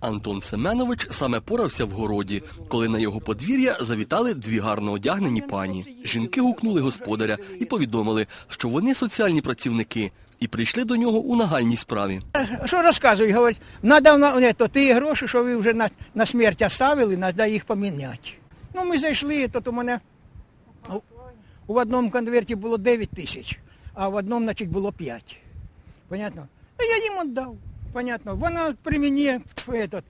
Антон Семенович саме порався в городі, коли на його подвір'я завітали дві гарно одягнені пані. Жінки гукнули господаря і повідомили, що вони соціальні працівники і прийшли до нього у нагальній справі. Що розказують? Говорять, надо на не, то ті гроші, що ви вже на, на смерть оставили, треба їх поміняти. Ну, ми зайшли, тут у мене у- одному конверті було 9 тисяч, а в одному, значить, було 5. Понятно? А я їм віддав. Понятно. Вона при мені этот,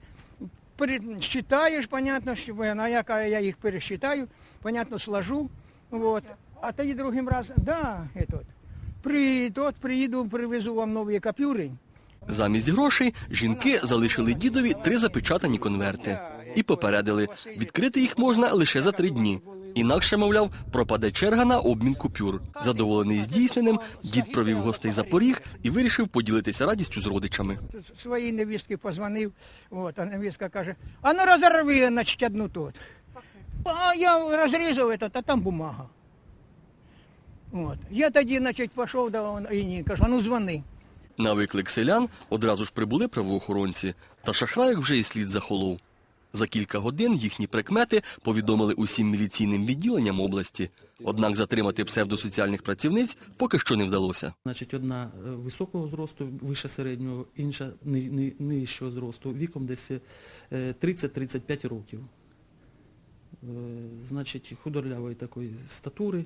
пересчитаєш, понятно, що вона, я, кажу, я їх пересчитаю, понятно, сложу. Вот. А тоді другим разом, да, этот, при, тот приїду, привезу вам нові купюри. Замість грошей жінки залишили дідові три запечатані конверти і попередили, відкрити їх можна лише за три дні. Інакше, мовляв, пропаде черга на обмін купюр. Задоволений здійсненим, дід провів гостей за поріг і вирішив поділитися радістю з родичами. Своїй невістки позвонив, от, а невістка каже, а ну розорви, значить, одну тут. А я розрізав этот, а там бумага. От. Я тоді, значить, пішов до і кажу, а ну дзвони. На виклик селян одразу ж прибули правоохоронці, та шахраїк вже і слід захолов. За кілька годин їхні прикмети повідомили усім міліційним відділенням області. Однак затримати псевдосоціальних працівниць поки що не вдалося. Значить, одна е, високого зросту, вище середнього, інша ни- ни- нижчого зросту, віком десь е, 30-35 років. Е, Значить, худорлявої такої статури,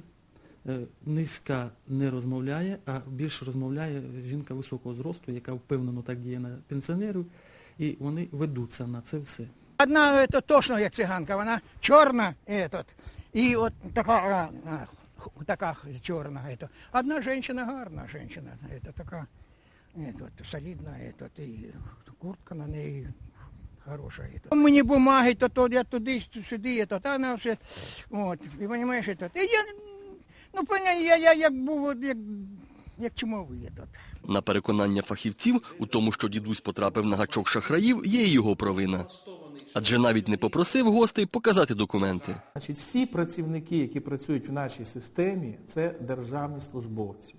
е, низька не розмовляє, а більше розмовляє жінка високого зросту, яка впевнено так діє на пенсіонерів, і вони ведуться на це все. Одна это, точно як циганка, вона чорна, этот, і от така, а, а, х- така чорна. Это. Одна жінка гарна жінка, это, така этот, солідна, этот, і куртка на неї хороша. Это. Мені бумаги, то, то я туди, сюди, то, та вона все, от, і розумієш, это. І я, ну, поня, я, я як був, от, як, як чумовий. Этот. На переконання фахівців у тому, що дідусь потрапив на гачок шахраїв, є і його провина. Адже навіть не попросив гостей показати документи. Значить, всі працівники, які працюють в нашій системі, це державні службовці.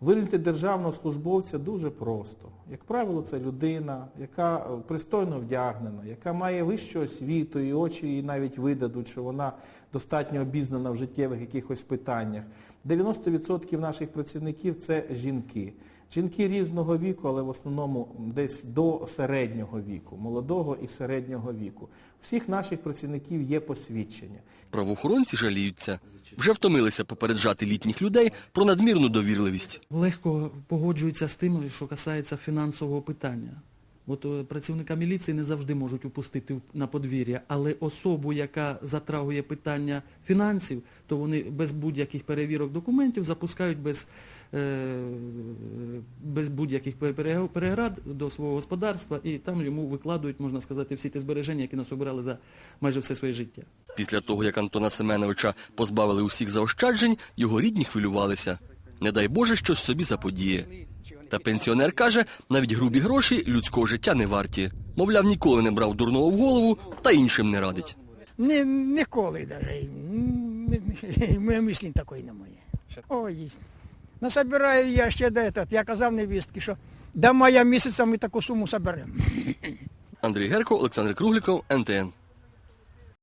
Вирізати державного службовця дуже просто. Як правило, це людина, яка е, пристойно вдягнена, яка має вищу освіту, і очі їй навіть видадуть, що вона достатньо обізнана в життєвих якихось питаннях. 90% наших працівників це жінки. Жінки різного віку, але в основному десь до середнього віку, молодого і середнього віку. У всіх наших працівників є посвідчення. Правоохоронці жаліються. Вже втомилися попереджати літніх людей про надмірну довірливість. легко погоджуються з тим, що касається фінансового питання. От е, працівника міліції не завжди можуть упустити на подвір'я, але особу, яка затрагує питання фінансів, то вони без будь-яких перевірок документів запускають без, е, без будь-яких пере- пере- переград до свого господарства і там йому викладують, можна сказати, всі ті збереження, які насобирали за майже все своє життя. Після того, як Антона Семеновича позбавили усіх заощаджень, його рідні хвилювалися. Не дай Боже, щось собі заподіє. Та пенсіонер каже, навіть грубі гроші людського життя не варті. Мовляв, ніколи не брав дурного в голову та іншим не радить. Ні, ніколи навіть. Моя мислі такої немає. Ой, насобираю я ще де этот. Я казав невістки, що до мая місяця ми таку суму соберемо. Андрій Герко, Олександр Кругліков, НТН.